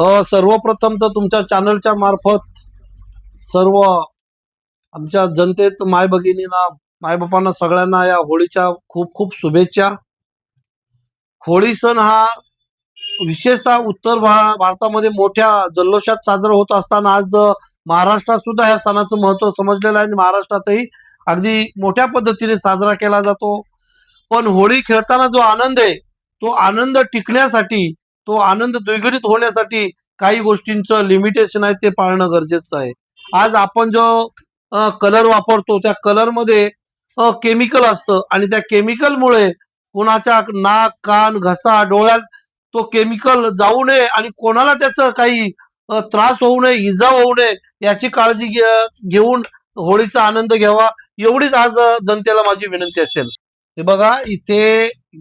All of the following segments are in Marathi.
सर्वप्रथम तर तुमच्या चॅनलच्या मार्फत सर्व आमच्या जनतेत माय भगिनींना मायबापांना सगळ्यांना या होळीच्या खूप खूप शुभेच्छा. होळी सण हा विशेषतः उत्तर भा- भारतामध्ये मोठ्या जल्लोषात साजरा होत असताना आज महाराष्ट्रात सुद्धा ह्या सणाचं महत्त्व समजलेलं आहे आणि महाराष्ट्रातही अगदी मोठ्या पद्धतीने साजरा केला जातो. पण होळी खेळताना जो आनंद आहे तो आनंद टिकण्यासाठी तो आनंद द्विगुणित होण्यासाठी काही गोष्टींचं लिमिटेशन आहे ते पाळणं गरजेचं आहे. आज आपण जो कलर वापरतो त्या कलरमध्ये केमिकल असतं आणि त्या केमिकलमुळे कोणाच्या नाक कान घसा डोळ्यात तो केमिकल जाऊ नये आणि कोणाला त्याचं काही त्रास होऊ नये इजा होऊ नये याची काळजी घे- घेऊन होळीचा आनंद घ्यावा एवढीच आज जनतेला माझी विनंती असेल. हे बघा इथे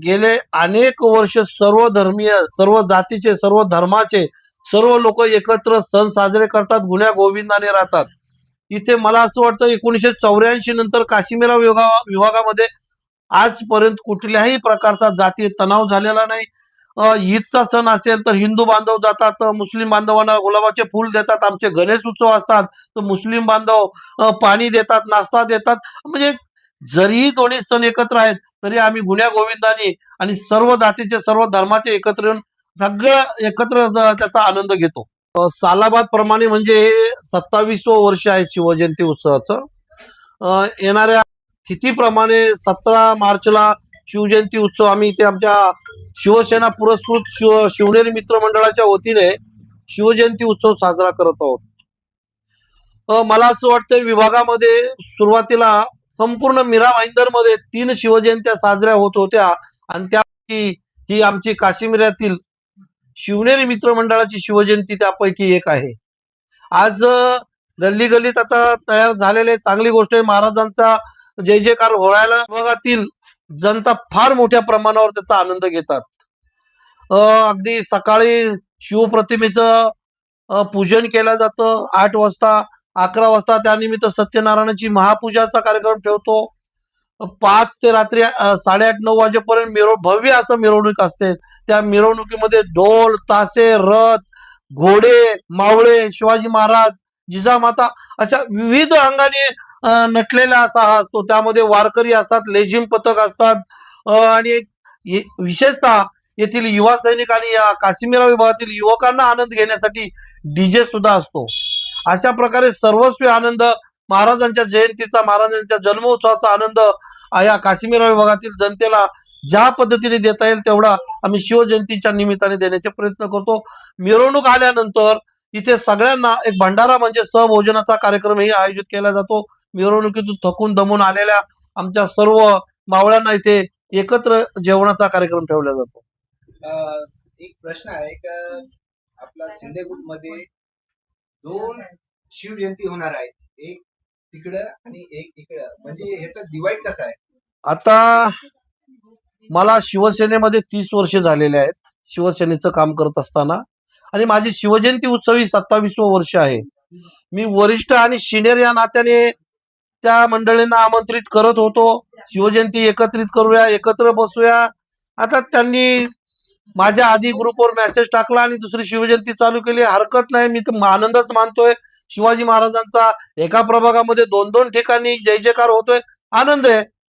गेले अनेक वर्ष सर्व धर्मीय सर्व जातीचे सर्व धर्माचे सर्व लोक एकत्र सण साजरे करतात गुन्ह्या गोविंदाने राहतात. इथे मला असं वाटतं एकोणीसशे चौऱ्याऐंशी नंतर काश्मीरा विभागा विभागामध्ये आजपर्यंत कुठल्याही प्रकारचा जातीय तणाव झालेला नाही. ईदचा सण असेल तर हिंदू बांधव जातात मुस्लिम बांधवांना गुलाबाचे फुल देतात आमचे गणेश उत्सव असतात तर मुस्लिम बांधव पाणी देतात नाश्ता देतात. म्हणजे जरीही दोन्ही सण एकत्र आहेत तरी आम्ही गुन्ह्या गोविंदाने आणि सर्व जातीचे सर्व धर्माचे एकत्र येऊन सगळं एकत्र त्याचा आनंद घेतो. सालाबाद प्रमाणे म्हणजे हे सत्तावीसवं वर्ष आहे शिवजयंती उत्सवाचं. येणाऱ्या तिथीप्रमाणे सतरा मार्चला शिवजयंती उत्सव आम्ही इथे आमच्या शिवसेना पुरस्कृत शिव शिवनेरी मित्र मंडळाच्या वतीने शिवजयंती उत्सव साजरा करत आहोत. मला असं वाटतं विभागामध्ये सुरुवातीला संपूर्ण मीरा भाईंदरमध्ये तीन शिवजयंत्या साजऱ्या होत होत्या. आणि त्यापैकी ही आमची काश्मीरातील शिवनेरी मित्र मंडळाची शिवजयंती त्यापैकी एक आहे. आज गल्ली गल्लीत आता तयार झालेले चांगली गोष्ट आहे. महाराजांचा जय जयकार होळायला विभागातील जनता फार मोठ्या प्रमाणावर त्याचा आनंद घेतात. अगदी सकाळी शिवप्रतिमेचं पूजन केलं जातं. आठ वाजता अकरा वाजता त्यानिमित्त सत्यनारायणाची महापूजाचा कार्यक्रम ठेवतो. पाच ते रात्री साडेआठ नऊ वाजेपर्यंत मिरव भव्य असं मिरवणूक असते. त्या मिरवणुकीमध्ये ढोल तासे रथ घोडे मावळे शिवाजी महाराज जिजामाता अशा विविध अंगाने नटलेला असा हा असतो. त्यामध्ये वारकरी असतात लेझिम पथक असतात आणि विशेषतः येथील युवा सैनिक आणि या काश्मीरा विभागातील युवकांना आनंद घेण्यासाठी डीजे सुद्धा असतो. अशा प्रकारे सर्वस्वी आनंद महाराजांच्या जयंतीचा महाराजांच्या जन्मोत्सवाचा आनंद या काश्मीर विभागातील जनतेला ज्या पद्धतीने देता येईल तेवढा आम्ही शिवजयंतीच्या निमित्ताने देण्याचे प्रयत्न करतो. मिरवणूक आल्यानंतर इथे सगळ्यांना एक भंडारा म्हणजे सहभोजनाचा कार्यक्रमही आयोजित केला जातो. मिरवणुकीतून थकून दमून आलेल्या आमच्या सर्व मावळ्यांना इथे एकत्र जेवणाचा कार्यक्रम ठेवला जातो. एक प्रश्न आहे का आपला सिंधेगुटमध्ये दोन शिवजयंती होणार आहे. एक तिकडं आणि एक इकडं. म्हणजे ह्याचा डिवाइड कसा आहे? आता मला शिवसेनेमध्ये तीस वर्ष झालेले आहेत. शिवसेनेचं काम करत असताना. आणि माझी शिवजयंती उत्सव ही सत्तावीसवं वर्ष आहे. मी वरिष्ठ आणि सिनियर या नात्याने त्या मंडळींना आमंत्रित करत होतो. शिवजयंती एकत्रित करूया एकत्र बसूया. आता त्यांनी माझ्या आधी ग्रुपवर मेसेज टाकला आणि दुसरी शिवजयंती चालू केली. हरकत नाही मी तर आनंदच मानतोय. शिवाजी महाराजांचा एका प्रभागामध्ये दोन दोन ठिकाणी जय जयकार होतोय. आनंद आहे.